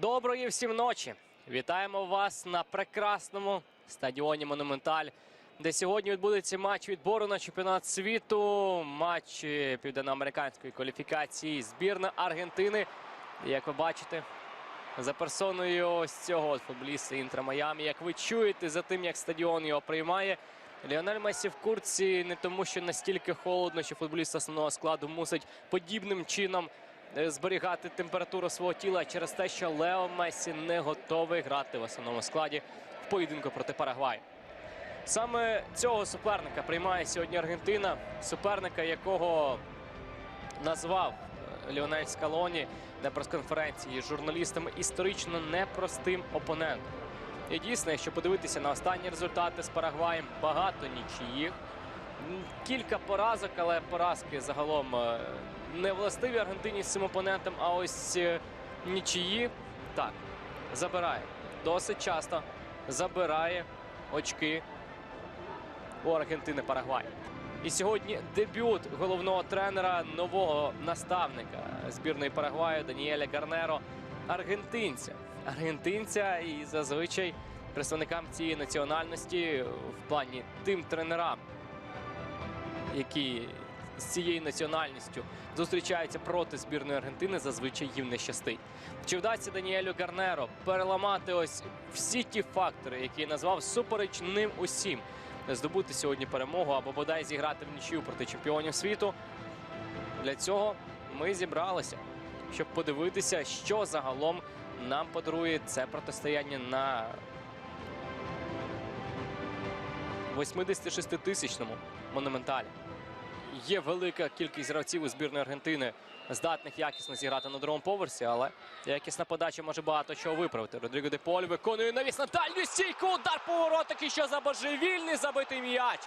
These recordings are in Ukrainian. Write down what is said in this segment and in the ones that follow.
Доброї всім ночі! Вітаємо вас на прекрасному стадіоні Монументаль, де сьогодні відбудеться матч відбору на чемпіонат світу. Матч південноамериканської кваліфікації збірна Аргентини. Як ви бачите, за персоною ось цього футболіста Інтра Майамі. Як ви чуєте, за тим, як стадіон його приймає. Ліонель Месі в курці не тому, що настільки холодно, що футболіст основного складу мусить подібним чином зберігати температуру свого тіла через те, що Лео Месі не готовий грати в основному складі в поєдинку проти Парагваю. Саме цього суперника приймає сьогодні Аргентина, суперника, якого назвав е, Ліонель Скалоні на прес-конференції журналістами історично непростим опонентом. І дійсно, якщо подивитися на останні результати з Парагваєм, багато нічиїх. Кілька поразок, але поразки загалом е, не властиві Аргентині з цим опонентом. А ось е, нічиї так забирає досить часто забирає очки у Аргентини Парагвай. І сьогодні дебют головного тренера, нового наставника збірної Парагваю Даніеля Гарнеро, аргентинця. Аргентинця і зазвичай представникам цієї національності в плані тим тренерам, які з цією національністю зустрічаються проти збірної Аргентини, зазвичай їм не щастить. Чи вдасться Даніелю Гарнеро переламати ось всі ті фактори, які я назвав супереч ним усім, здобути сьогодні перемогу або бодай зіграти в нічию проти чемпіонів світу? Для цього ми зібралися, щоб подивитися, що загалом нам подарує це протистояння на 86-тисячному монументалі. Є велика кількість гравців у збірної Аргентини, здатних якісно зіграти на другому поверсі, але якісна подача може багато чого виправити. Родріго де Поль виконує навіс на дальню стійку. Удар повороток і що за божевільний забитий м'яч.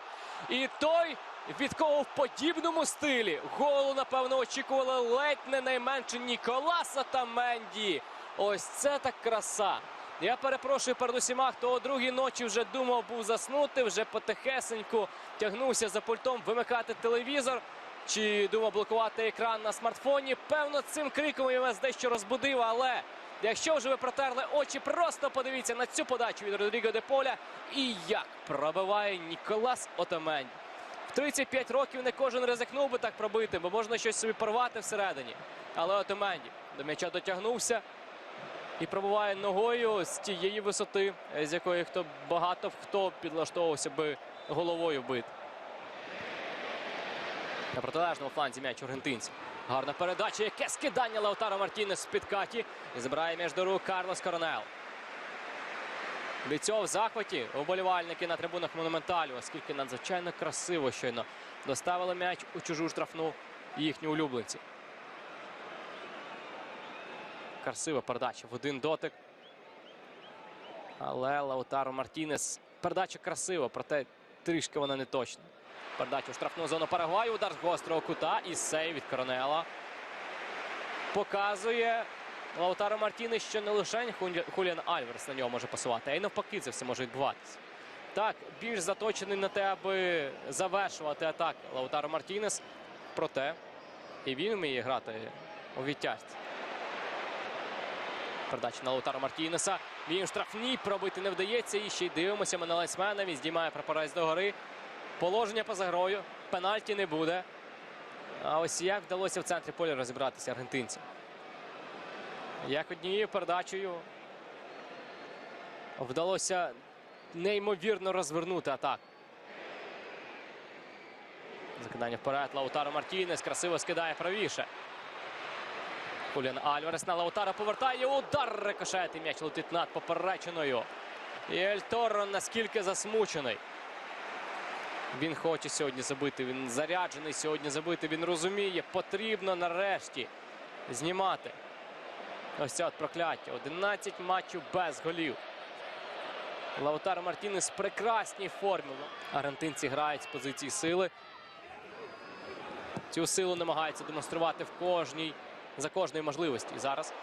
І той, від кого в подібному стилі голу, напевно, очікували ледь не найменше Ніколаса та Менді. Ось це так краса. Я перепрошую перед усіма, хто о другій ночі вже думав був заснути, вже потихесеньку тягнувся за пультом вимикати телевізор чи думав блокувати екран на смартфоні. Певно, цим криком я вас дещо розбудив, але якщо вже ви протерли очі, просто подивіться на цю подачу від Родріго де Поля і як пробиває Ніколас Отеменді. В 35 років не кожен ризикнув би так пробити, бо можна щось собі порвати всередині. Але Отеменді до м'яча дотягнувся і пробуває ногою з тієї висоти, з якої хто багато хто підлаштовувався би головою бити. На протилежному фланзі м'яч аргентинців. Гарна передача. Яке скидання Лаутаро Мартінес з-під каті. І забирає між до рук Карлос Коронел. Від цього в захваті вболівальники на трибунах монументалю, оскільки надзвичайно красиво щойно доставили м'яч у чужу штрафну їхні улюбленці. Красива передача в один дотик. Але Лаутаро Мартінес. Передача красива, проте трішки вона не точна. Передача в штрафну зону Парагваю. Удар з гострого кута і сейв від Коронела. Показує Лаутаро Мартінес, що не лише Хуліан Альверс на нього може пасувати, а й навпаки це все може відбуватися. Так, більш заточений на те, аби завершувати атаки Лаутаро Мартінес. Проте і він вміє грати у відтяжці. Передача на Лаутаро Мартінеса. Він в штрафній пробити не вдається. І ще й дивимося ми на лайсмена. Він здіймає прапорець догори. Положення поза грою. Пенальті не буде. А ось як вдалося в центрі поля розібратися аргентинцям. Як однією передачею вдалося неймовірно розвернути атаку. Закидання вперед. Лаутаро Мартінес красиво скидає правіше. Хуліан Альварес на Лаутара повертає удар. Рикошет і м'яч летить над поперечиною. І Ель Торо наскільки засмучений. Він хоче сьогодні забити. Він заряджений сьогодні забити. Він розуміє, потрібно нарешті знімати. Ось це от прокляття. 11 матчів без голів. Лаутаро Мартінес в прекрасній формі. Аргентинці грають з позиції сили. Цю силу намагаються демонструвати в кожній за кожної можливості. І зараз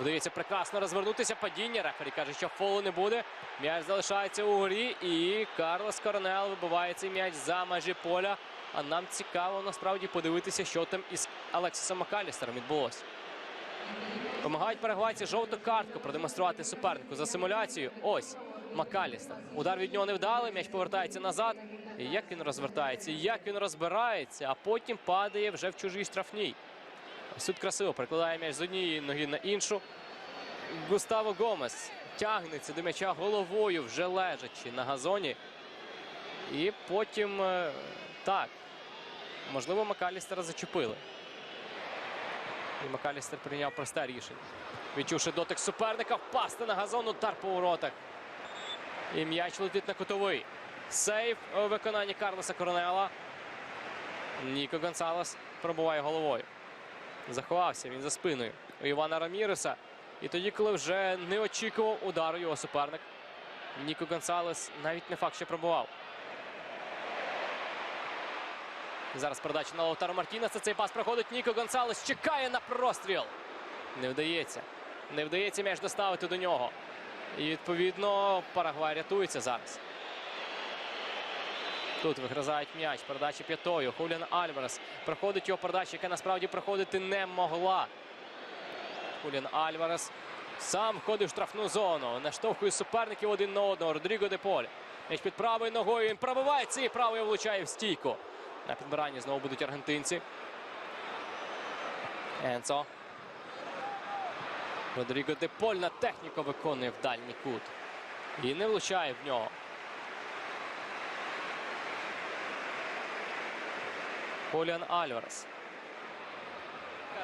вдається прекрасно розвернутися. Падіння. Рефері каже, що фолу не буде. М'яч залишається у грі. І Карлос Коронел вибиває цей м'яч за межі поля. А нам цікаво насправді подивитися, що там із Алексісом Макалістером відбулося. Вимагають перегвайці жовту картку продемонструвати супернику за симуляцію. Ось Макалістер. Удар від нього невдалий, м'яч повертається назад. І як він розвертається, як він розбирається, а потім падає вже в чужій штрафній. Ось красиво прикладає м'яч з однієї ноги на іншу. Густаво Гомес тягнеться до м'яча головою, вже лежачи на газоні. І потім е, так. Можливо, Макалістера зачепили. І Макалістер прийняв просте рішення. Відчувши дотик суперника, впасти на газон, удар по воротах. І м'яч летить на кутовий. Сейв у виконанні Карлоса Коронела. Ніко Гонсалес пробуває головою. Заховався він за спиною у Івана Раміреса. І тоді, коли вже не очікував удару його суперник, Ніко Гонсалес навіть не факт, що пробував. Зараз передача на Лаутаро Мартінеса. Цей пас проходить. Ніко Гонсалес чекає на простріл. Не вдається. Не вдається м'яч доставити до нього. І відповідно Парагвай рятується зараз. Тут вигризають м'яч. Передача п'ятою. Хуліан Альварес. Проходить його передача, яка насправді проходити не могла. Хуліан Альварес сам входить в штрафну зону. Наштовхує суперників один на одного. Родріго Деполь. М'яч під правою ногою. Він пробивається і правою влучає в стійку. На підбиранні знову будуть аргентинці. Енцо. Родріго Деполь на техніку виконує в дальній кут. І не влучає в нього. Хуліан Альварес.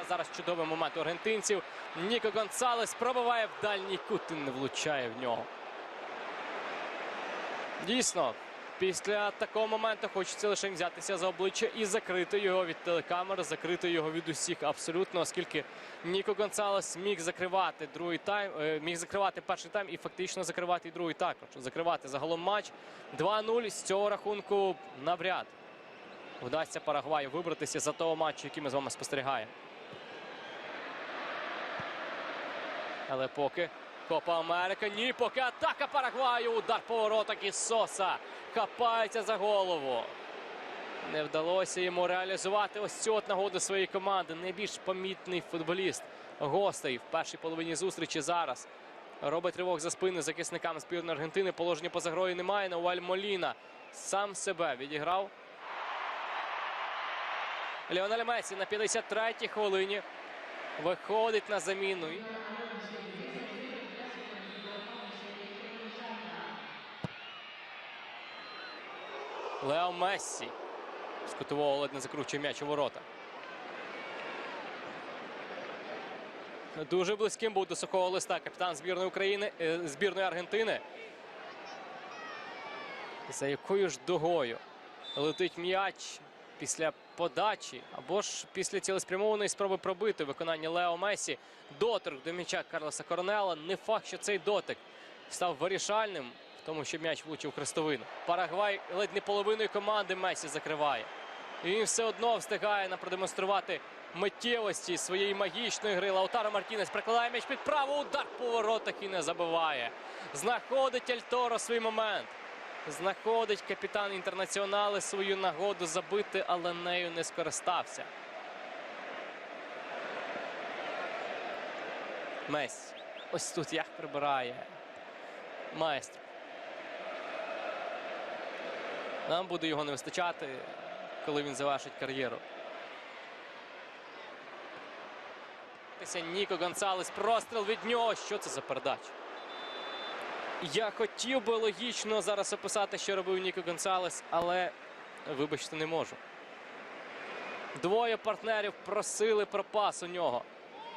Зараз чудовий момент аргентинців. Ніко Гонсалес пробиває в дальній кут і не влучає в нього. Дійсно, після такого моменту хочеться лише взятися за обличчя і закрити його від телекамер, закрити його від усіх абсолютно, оскільки Ніко Гонсалес міг закривати другий тайм, е, міг закривати перший тайм і фактично закривати і другий також. Закривати загалом матч 2-0 з цього рахунку навряд вдасться Парагваю вибратися за того матчу, який ми з вами спостерігаємо. Але поки Копа Америка. Ні, поки атака Парагваю. Удар по воротах і Соса. Хапається за голову. Не вдалося йому реалізувати ось цю от нагоду своєї команди. Найбільш помітний футболіст гостей в першій половині зустрічі зараз. Робить ривок за спини захисникам збірної Аргентини. Положення поза грою немає. Науаль Моліна сам себе відіграв. Леонель Месі на 53-й хвилині виходить на заміну. Лео Мессі. З кутового ледь не закручує м'яч у ворота. Дуже близьким був до сухого листа капітан збірної України, е, збірної Аргентини. За якою ж дугою летить м'яч після подачі або ж після цілеспрямованої спроби пробити виконання Лео Месі. Доторк до м'яча Карлоса Коронела. Не факт, що цей дотик став вирішальним в тому, що м'яч влучив хрестовину. Парагвай ледь не половиною команди Месі закриває. І він все одно встигає нам продемонструвати миттєвості своєї магічної гри. Лаутаро Мартінес прикладає м'яч під право. Удар по воротах і не забиває. Знаходить Альторо свій момент. Знаходить капітан інтернаціонали свою нагоду забити, але нею не скористався. Месі. Ось тут як прибирає. Майстер. Нам буде його не вистачати, коли він завершить кар'єру. Ніко Гонсалес. Простріл від нього. Що це за передача? Я хотів би логічно зараз описати, що робив Ніко Гонсалес, але вибачте, не можу. Двоє партнерів просили про пас у нього.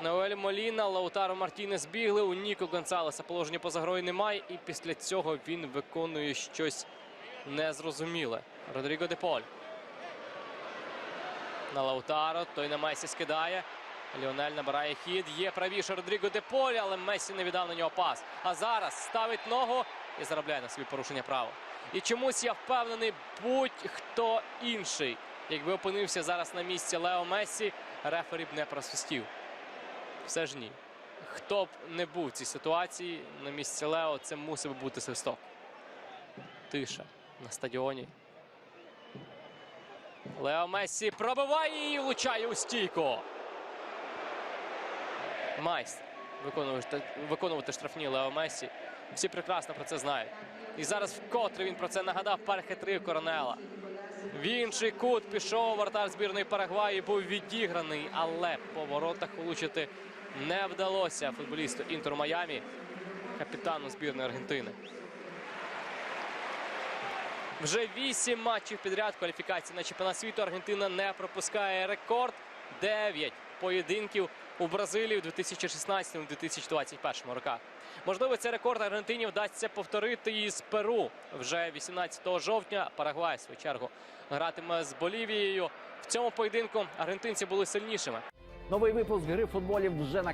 Ноель Моліна, Лаутаро Мартінес бігли. У Ніко Гонсалеса положення поза грою немає. І після цього він виконує щось незрозуміле. Родріго Деполь. На Лаутаро. Той на Месі скидає. Ліонель набирає хід. Є правіше Родріго Деполь, але Месі не віддав на нього пас. А зараз ставить ногу і заробляє на собі порушення права. І чомусь я впевнений, будь-хто інший, якби опинився зараз на місці Лео Месі, рефері б не просвистів. Все ж ні. Хто б не був в цій ситуації на місці Лео, це мусив бути свисток. Тиша на стадіоні. Лео Месі пробиває і влучає у стійку. Майстер виконувати, штрафні Лео Мессі. Всі прекрасно про це знають. І зараз вкотре він про це нагадав перехитрив Коронела. В інший кут пішов вратар збірної Парагваї, був відіграний, але по воротах влучити не вдалося футболісту Інтер Майамі, капітану збірної Аргентини. Вже вісім матчів підряд кваліфікації на чемпіонат світу. Аргентина не пропускає рекорд. Дев'ять поєдинків у Бразилії у 2016-2021 роках. Можливо, цей рекорд Аргентині вдасться повторити із Перу вже 18 жовтня. Парагвай, в свою чергу, гратиме з Болівією. В цьому поєдинку аргентинці були сильнішими. Новий випуск гри в футболі вже на